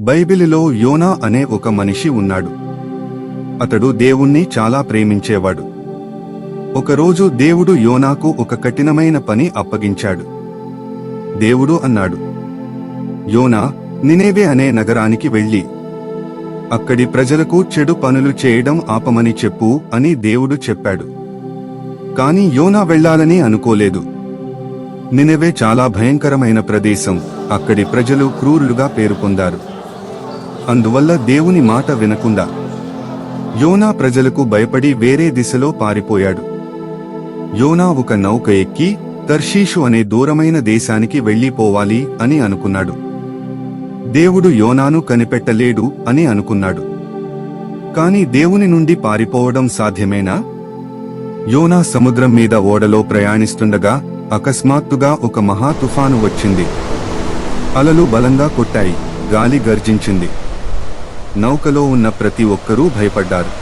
బైబిలిలో యోనా అనే ఒక మనిషి ఉన్నాడు. అతడు దేవుణ్ణి చాలా ప్రేమించేవాడు. ఒకరోజు దేవుడు యోనాకు ఒక కఠినమైన పని అప్పగించాడు. దేవుడు అన్నాడు యోనా నినేవే అనే నగరానికి వెళ్ళి అక్కడి ప్రజలకు చెడు పనులు చేయడం ఆపమని చెప్పు అని దేవుడు చెప్పాడు. కాని యోనా వెళ్ళాలని అనుకోలేదు. నినవే చాలా భయంకరమైన ప్రదేశం. అక్కడి ప్రజలు క్రూరులుగా పేరు పొందారు. అందువల్ల దేవుని మాట వినకుండా యోనా ప్రజలకు భయపడి వేరే దిశలో పారిపోయాడు. యోనా ఒక నౌక ఎక్కి తర్షీషు అనే దూరమైన దేశానికి వెళ్ళిపోవాలి అని అనుకున్నాడు. దేవుడు యోనాను కనిపెట్టలేడు అని అనుకున్నాడు. కాని దేవుని నుండి పారిపోవడం సాధ్యమేనా? యోనా సముద్రం మీద ఓడలో ప్రయాణిస్తుండగా అకస్మాత్తుగా ఒక మహా తుఫాను వచ్చింది. అలలు బలంగా కొట్టాయి గాలి గర్జించింది. నౌకలో ఉన్న ప్రతి ఒక్కరూ భయపడ్డారు.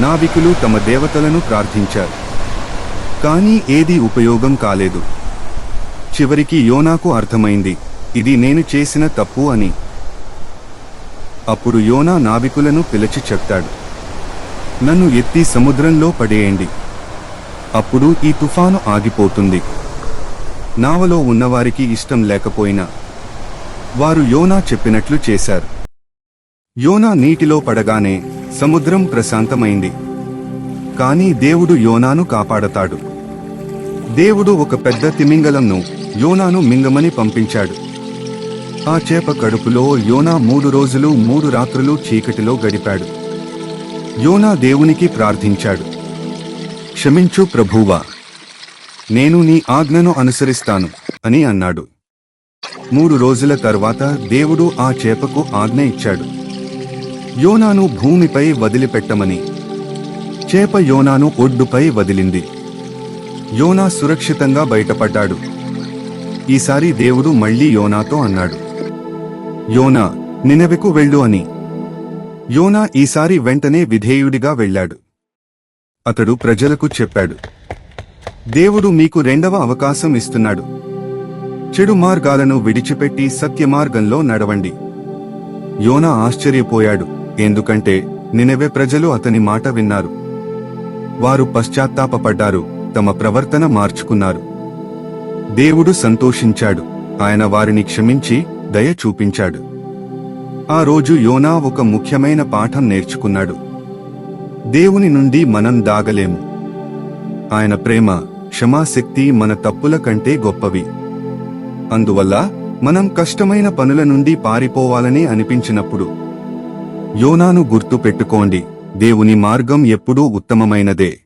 నావికులు తమ దేవతలను ప్రార్థించారు. కానీ ఏదీ ఉపయోగం కాలేదు. చివరికి యోనాకు అర్థమైంది ఇది నేను చేసిన తప్పు అని. అప్పుడు యోనా నావికులను పిలిచి చెప్తాడు నన్ను ఎత్తి సముద్రంలో పడేయండి. అప్పుడు ఈ తుఫాను ఆగిపోతుంది. నావలో ఉన్నవారికి ఇష్టం లేకపోయినా. వారు యోనా చెప్పినట్లు చేశారు. యోనా నీటిలో పడగానే సముద్రం ప్రశాంతమైంది. కానీ దేవుడు యోనాను కాపాడతాడు. దేవుడు ఒక పెద్ద తిమింగలంను యోనాను మింగమని పంపించాడు. ఆ చేప కడుపులో యోనా మూడు రోజులు మూడు రాత్రులు చీకటిలో గడిపాడు. యోనా దేవునికి ప్రార్థించాడు. క్షమించు ప్రభువా నేను నీ ఆజ్ఞను అనుసరిస్తాను అని అన్నాడు. మూడు రోజుల తర్వాత దేవుడు ఆ చేపకు ఆజ్ఞ ఇచ్చాడు. యోనాను భూమిపై వదిలిపెట్టమని. చేప యోనాను ఒడ్డుపై వదిలింది. యోనా సురక్షితంగా బయటపడ్డాడు. ఈసారి దేవుడు మళ్ళీ యోనాతో అన్నాడు. యోనా నినవెకు వెళ్ళు అని. యోనా ఈసారి వెంటనే విధేయుడిగా వెళ్ళాడు. అతడు ప్రజలకు చెప్పాడు. దేవుడు మీకు రెండవ అవకాశం ఇస్తున్నాడు. చెడు మార్గాలను విడిచిపెట్టి సత్యమార్గంలో నడవండి. యోనా ఆశ్చర్యపోయాడు. ఎందుకంటే నినవే ప్రజలు అతని మాట విన్నారు. వారు పశ్చాత్తాపపడ్డారు తమ ప్రవర్తన మార్చుకున్నారు. దేవుడు సంతోషించాడు ఆయన వారిని క్షమించి దయ చూపించాడు. ఆ రోజు యోనా ఒక ముఖ్యమైన పాఠం నేర్చుకున్నాడు. దేవుని నుండి మనం దాగలేము. ఆయన ప్రేమ క్షమాశక్తి మన తప్పుల కంటే గొప్పవి. అందువల్ల మనం కష్టమైన పనుల నుండి పారిపోవాలని అనిపించినప్పుడు యోనాను గుర్తు పెట్టుకోండి. దేవుని మార్గం ఎప్పుడూ ఉత్తమమైనదే.